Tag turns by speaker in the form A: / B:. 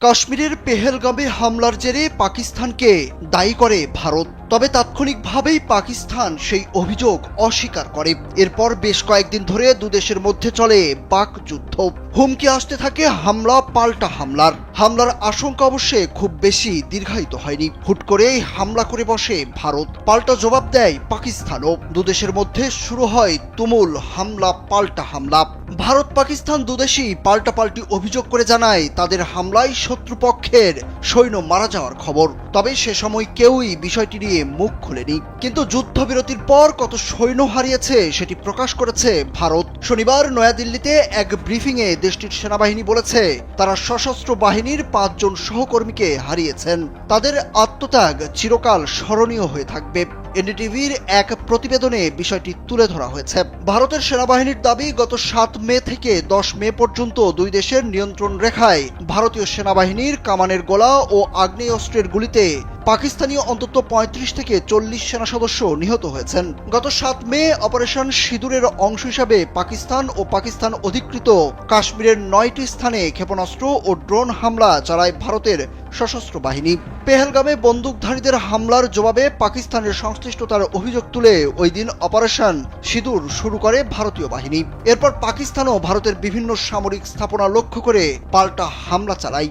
A: কাশ্মীরের পেহেলগামে হামলার জেরে পাকিস্তানকে দায়ী করে ভারত। তবে তাৎক্ষণিকভাবেই পাকিস্তান সেই অভিযোগ অস্বীকার করে। এরপর বেশ কয়েকদিন ধরে দুদেশের মধ্যে চলে বাক যুদ্ধ। হুমকি আসতে থাকে হামলা, পাল্টা হামলার। হামলার আশঙ্কা অবশ্যই খুব বেশি দীর্ঘায়িত হয়নি। হুট করেই হামলা করে বসে ভারত। পাল্টা জবাব দেয় পাকিস্তানও। দুদেশের মধ্যে শুরু হয় তুমুল হামলা, পাল্টা হামলা। ভারত, পাকিস্তান দুদেশই পাল্টাপাল্টি অভিযোগ করে জানায় তাদের হামলায় শত্রুপক্ষের সৈন্য মারা যাওয়ার খবর। তবে সে সময় কেউই বিষয়টি নিয়ে মুখ খুলেনি। কিন্তু যুদ্ধবিরতির পর কত সৈন্য হারিয়েছে সেটি প্রকাশ করেছে ভারত। শনিবার নয়াদিল্লিতে এক ব্রিফিংয়ে দেশটির সেনাবাহিনী বলেছে, তারা সশস্ত্র বাহিনীর পাঁচজন সহকর্মীকে হারিয়েছেন। তাদের আত্মত্যাগ চিরকাল স্মরণীয় হয়ে থাকবে। এনডিটিভির এক প্রতিবেদনে বিষয়টি তুলে ধরা হয়েছে। ভারতের সেনাবাহিনীর দাবি, গত সাত মে থেকে দশ মে পর্যন্ত দুই দেশের নিয়ন্ত্রণ রেখায় ভারতীয় সেনাবাহিনীর কামানের গোলা ও আগ্নেয়াস্ত্রের গুলিতে পাকিস্তানীয় অন্তত পঁয়ত্রিশ থেকে চল্লিশ সেনা সদস্য নিহত হয়েছেন। গত সাত মে অপারেশন সিঁদুরের অংশ হিসাবে পাকিস্তান ও পাকিস্তান অধিকৃত কাশ্মীরের নয়টি স্থানে ক্ষেপণাস্ত্র ও ড্রোন হামলা চালায় ভারতের সশস্ত্র বাহিনী। পেহেলগামে বন্দুকধারীদের হামলার জবাবে পাকিস্তানের সংশ্লিষ্টতার অভিযোগ তুলে ওই দিন অপারেশন সিঁদুর শুরু করে ভারতীয় বাহিনী। এরপর পাকিস্তানও ভারতের বিভিন্ন সামরিক স্থাপনা লক্ষ্য করে পাল্টা হামলা চালায়।